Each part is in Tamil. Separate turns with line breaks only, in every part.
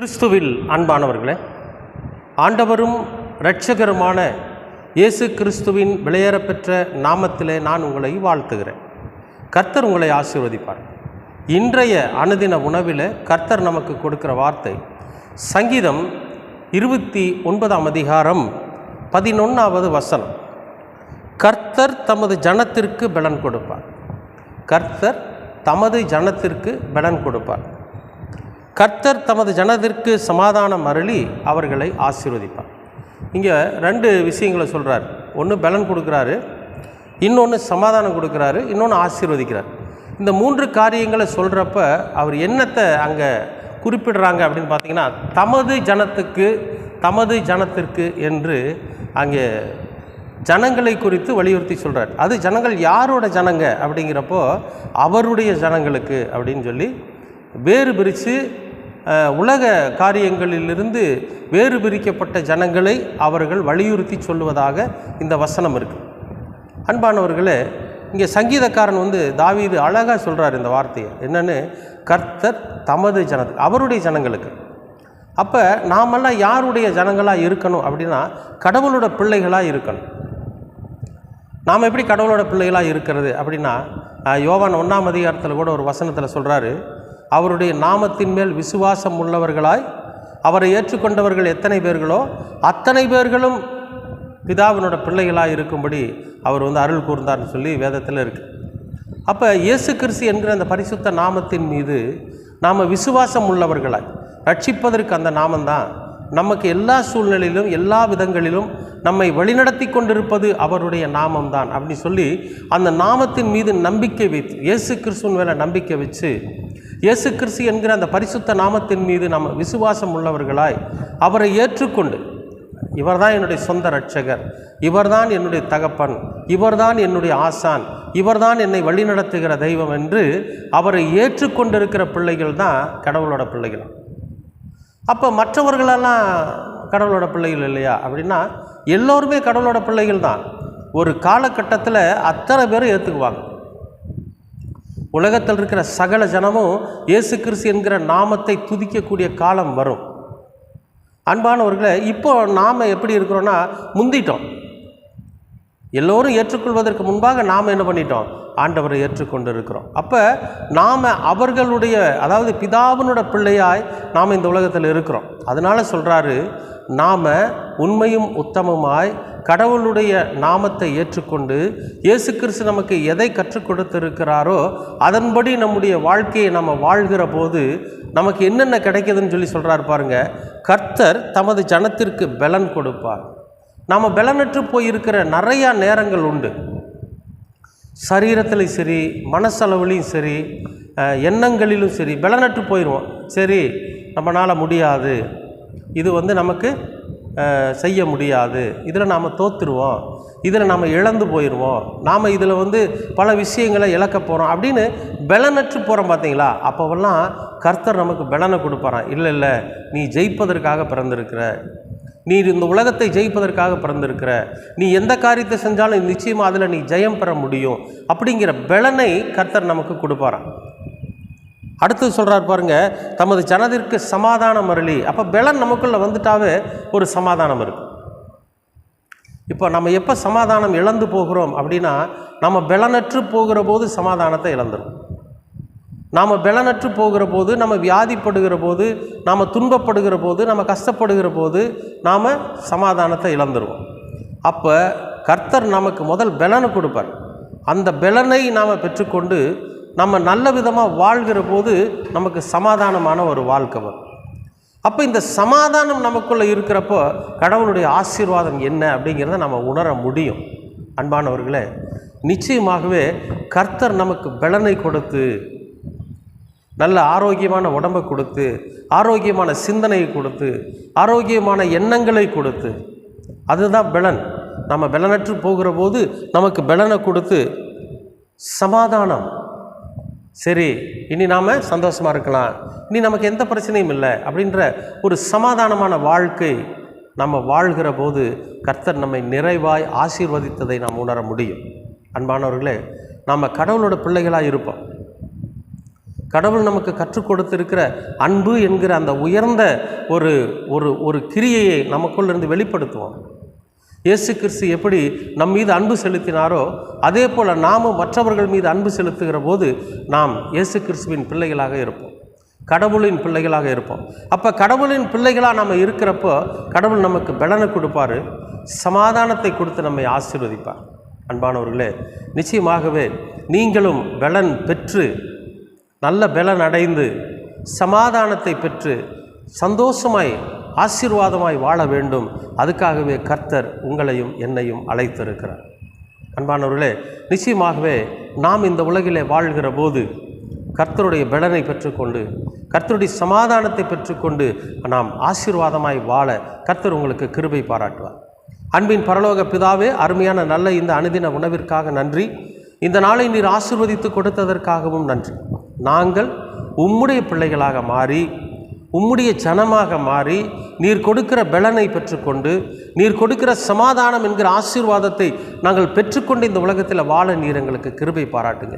கிறிஸ்துவில் அன்பானவர்களே ஆண்டவரும் இரட்சகருமான இயேசு கிறிஸ்துவின் விளையேறப்பெற்ற நாமத்திலே நான் உங்களை வாழ்த்துகிறேன். கர்த்தர் உங்களை ஆசீர்வதிப்பார். இன்றைய அனுதின உணவில் கர்த்தர் நமக்கு கொடுக்கிற வார்த்தை சங்கீதம் இருபத்தி ஒன்பதாம் அதிகாரம் பதினொன்றாவது வசனம். கர்த்தர் தமது ஜனத்திற்கு பலன் கொடுப்பார். கர்த்தர் தமது ஜனத்திற்கு பலன் கொடுப்பார். கர்த்தர் தமது ஜனத்திற்கு சமாதானம் அருளி அவர்களை ஆசீர்வதிப்பார். இங்கே ரெண்டு விஷயங்களை சொல்கிறார் ஒன்று பலன் கொடுக்குறாரு இன்னொன்று சமாதானம் கொடுக்குறாரு இன்னொன்று ஆசீர்வதிக்கிறார். இந்த மூன்று காரியங்களை சொல்கிறப்ப அவர் என்னத்தை அங்கே குறிப்பிடுறாங்க அப்படின்னு பார்த்தீங்கன்னா தமது ஜனத்துக்கு தமது ஜனத்திற்கு என்று அங்கே ஜனங்களை குறித்து வலியுறுத்தி சொல்கிறார் அது ஜனங்கள் யாரோட ஜனங்க அப்படிங்கிறப்போ அவருடைய ஜனங்களுக்கு அப்படின்னு சொல்லி வேறு பிரித்து உலக காரியங்களிலிருந்து வேறு பிரிக்கப்பட்ட ஜனங்களை அவர்கள் வலியுறுத்தி சொல்லுவதாக இந்த வசனம் இருக்குது அன்பானவர்களே இங்கே சங்கீதக்காரன் வந்து தாவீது அழகாக சொல்கிறார் இந்த வார்த்தையை. என்னென்னு? கர்த்தர் தமது ஜனத்துக்கு அவருடைய ஜனங்களுக்கு. அப்போ நாமெல்லாம் யாருடைய ஜனங்களாக இருக்கணும் அப்படின்னா கடவுளோட பிள்ளைகளாக இருக்கணும். நாம் எப்படி கடவுளோட பிள்ளைகளாக இருக்கிறது அப்படின்னா யோவான் ஒன்றாம் அதிகாரத்தில் கூட ஒரு வசனத்தில் சொல்கிறாரு அவருடைய நாமத்தின் மேல் விசுவாசம் உள்ளவர்களாய் அவரை ஏற்றுக்கொண்டவர்கள் எத்தனை பேர்களோ அத்தனை பேர்களும் பிதாவினோட பிள்ளைகளாக இருக்கும்படி அவர் வந்து அருள் கூர்ந்தார்னு சொல்லி வேதத்தில் இருக்குது அப்போ இயேசு கிறிஸ்து என்கிற அந்த பரிசுத்த நாமத்தின் மீது நாம் விசுவாசம் உள்ளவர்களாய் ரட்சிப்பதற்கு அந்த நாமந்தான் நமக்கு எல்லா சூழ்நிலையிலும் எல்லா விதங்களிலும் நம்மை வழிநடத்தி கொண்டிருப்பது அவருடைய நாமம்தான் அப்படின்னு சொல்லி அந்த நாமத்தின் மீது நம்பிக்கை வைத்து இயேசு கிறிஸ்துவின் மேலே நம்பிக்கை வச்சு இயேசு கிறிஸ்து என்கிற அந்த பரிசுத்த நாமத்தின் மீது நம்ம விசுவாசம் உள்ளவர்களாய் அவரை ஏற்றுக்கொண்டு இவர்தான் என்னுடைய சொந்த ரட்சகர் இவர்தான் என்னுடைய தகப்பன் இவர்தான் என்னுடைய ஆசான் இவர்தான் என்னை வழிநடத்துகிற தெய்வம் என்று அவரை ஏற்றுக்கொண்டிருக்கிற பிள்ளைகள் தான் கடவுளோட பிள்ளைகள். அப்போ மற்றவர்களெல்லாம் கடவுளோட பிள்ளைகள் இல்லையா? அப்படின்னா எல்லோருமே கடவுளோட பிள்ளைகள் தான். ஒரு காலகட்டத்தில் அத்தனை பேரும் ஏற்றுக்குவாங்க. உலகத்தில் இருக்கிற சகல ஜனமும் இயேசு கிறிஸ்து என்கிற நாமத்தை துதிக்கக்கூடிய காலம் வரும். அன்பானவர்களை இப்போ நாம் எப்படி இருக்கிறோன்னா முந்திட்டோம். எல்லோரும் ஏற்றுக்கொள்வதற்கு முன்பாக நாம் என்ன பண்ணிட்டோம்? ஆண்டவரை ஏற்றுக்கொண்டு இருக்கிறோம் அப்போ நாம் அவர்களுடைய அதாவது பிதாவினோட பிள்ளையாய் நாம் இந்த உலகத்தில் இருக்கிறோம். அதனால சொல்கிறாரு நாம் உண்மையும் உத்தமமாய் கடவுளுடைய நாமத்தை ஏற்றுக்கொண்டு இயேசு கிறிஸ்து நமக்கு எதை கற்றுக் கொடுத்திருக்கிறாரோ அதன்படி நம்முடைய வாழ்க்கையை நம்ம வாழ்கிற போது நமக்கு என்னென்ன கிடைக்குதுன்னு சொல்லி சொல்கிறாரு பாருங்கள் கர்த்தர் தமது ஜனத்திற்கு பலன் கொடுப்பார். நாம் பலனற்று போயிருக்கிற நிறையா நேரங்கள் உண்டு. சரீரத்திலையும் சரி மனசளவுலேயும் சரி எண்ணங்களிலும் சரி பலனற்று போயிடுவோம் சரி நம்மளால் முடியாது. இது வந்து நமக்கு செய்ய முடியாது. இதில் நாம் தோத்துருவோம். இதில் நாம் இழந்து போயிடுவோம் நாம் இதில் வந்து பல விஷயங்களை இழக்க போகிறோம் அப்படின்னு பலனற்று போகிறோம் பார்த்தீங்களா அப்போவெல்லாம் கர்த்தர் நமக்கு பலனை கொடுப்பாரான் இல்லை இல்லை நீ ஜெயிப்பதற்காக பிறந்திருக்கிற. நீ இந்த உலகத்தை ஜெயிப்பதற்காக பிறந்திருக்கிற. நீ எந்த காரியத்தை செஞ்சாலும் நிச்சயமாக அதில் நீ ஜெயம் பெற முடியும். அப்படிங்கிற பலனை கர்த்தர் நமக்கு கொடுப்பாராம். அடுத்து சொல்கிறார் பாருங்க தமது ஜனதிற்கு சமாதானம் அருளி. அப்போ பலன் நமக்குள்ளே வந்துட்டாவே ஒரு சமாதானம் இருக்கு. இப்போ நம்ம எப்போ சமாதானம் இழந்து போகிறோம் அப்படின்னா நம்ம பலனற்று போகிற போது சமாதானத்தை இழந்துடும் நாம் பலனற்று போகிற போது நம்ம வியாதிப்படுகிற போது நாம் துன்பப்படுகிற போது நம்ம கஷ்டப்படுகிற போது நாம் சமாதானத்தை இழந்துருவோம். அப்போ கர்த்தர் நமக்கு முதல் பலனை கொடுப்பார். அந்த பலனை நாம் பெற்றுக்கொண்டு நம்ம நல்ல விதமாக வாழ்கிற போது நமக்கு சமாதானமான ஒரு வாழ்க்கை வரும். அப்போ இந்த சமாதானம் நமக்குள்ளே இருக்கிறப்போ கடவுளுடைய ஆசீர்வாதம் என்ன அப்படிங்கிறத நம்ம உணர முடியும். அன்பானவர்களே நிச்சயமாகவே கர்த்தர் நமக்கு பலனை கொடுத்து நல்ல ஆரோக்கியமான உடம்பை கொடுத்து ஆரோக்கியமான சிந்தனையை கொடுத்து ஆரோக்கியமான எண்ணங்களை கொடுத்து. அதுதான் பலன். நம்ம பலனற்று போகிற போது நமக்கு பலனை கொடுத்து சமாதானம். சரி இனி நாம் சந்தோஷமாக இருக்கலாம். இனி நமக்கு எந்த பிரச்சனையும் இல்லை அப்படின்ற ஒரு சமாதானமான வாழ்க்கை நம்ம வாழ்கிற போது கர்த்தர் நம்மை நிறைவாய் ஆசீர்வதித்ததை நாம் உணர முடியும். அன்பானவர்களே நாம் கடவுளோட பிள்ளைகளாக இருப்போம். கடவுள் நமக்கு கற்றுக் கொடுத்திருக்கிற அன்பு என்கிற அந்த உயர்ந்த ஒரு ஒரு ஒரு கிரியையை நமக்குள்ளிருந்து வெளிப்படுத்துவோம். இயேசு கிறிஸ்து எப்படி நம் மீது அன்பு செலுத்தினாரோ அதே போல் நாமும் மற்றவர்கள் மீது அன்பு செலுத்துகிற போது நாம் இயேசு கிறிஸ்துவின் பிள்ளைகளாக இருப்போம். கடவுளின் பிள்ளைகளாக இருப்போம். அப்போ கடவுளின் பிள்ளைகளாக நம்ம இருக்கிறப்போ கடவுள் நமக்கு பலனை கொடுப்பாரு. சமாதானத்தை கொடுத்து நம்மை ஆசீர்வதிப்பார். அன்பானவர்களே நிச்சயமாகவே நீங்களும் பலன் பெற்று நல்ல பலன் அடைந்து சமாதானத்தை பெற்று சந்தோஷமாய் ஆசீர்வாதமாய் வாழ வேண்டும். அதுக்காகவே கர்த்தர் உங்களையும் என்னையும் அழைத்திருக்கிறார். அன்பானவர்களே நிச்சயமாகவே நாம் இந்த உலகிலே வாழ்கிற போது கர்த்தருடைய பலனை பெற்றுக்கொண்டு கர்த்தருடைய சமாதானத்தை பெற்றுக்கொண்டு நாம் ஆசீர்வாதமாய் வாழ கர்த்தர் உங்களுக்கு கிருபை பாராட்டுவார். அன்பின் பரலோக பிதாவே அருமையான நல்ல இந்த அனுதின உணவிற்காக நன்றி. இந்த நாளை நீர் ஆசிர்வதித்து கொடுத்ததற்காகவும் நன்றி. நாங்கள் உம்முடைய பிள்ளைகளாக மாறி உம்முடைய ஜனமாக மாறி நீர் கொடுக்கிற பலனை பெற்றுக்கொண்டு நீர் கொடுக்கிற சமாதானம் என்கிற ஆசீர்வாதத்தை நாங்கள் பெற்றுக்கொண்டு இந்த உலகத்தில் வாழ நீர் எங்களுக்கு கிருபை பாராட்டுங்க.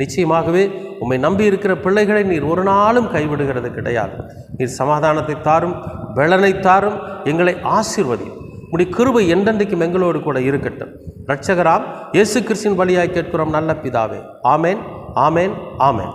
நிச்சயமாகவே உம்மை நம்பி இருக்கிற பிள்ளைகளை நீர் ஒரு நாளும் கைவிடுகிறது கிடையாது. நீர் சமாதானத்தை தாரும் பலனை தாரும் எங்களை ஆசீர்வதி. உடைய கிருபை என்றென்றைக்கும் எங்களோடு கூட இருக்கட்டும். ரட்சகராம் இயேசு கிறிஸ்தின் வழியாய் கேட்கிறோம் நல்ல பிதாவே. ஆமேன் ஆமேன் ஆமேன்.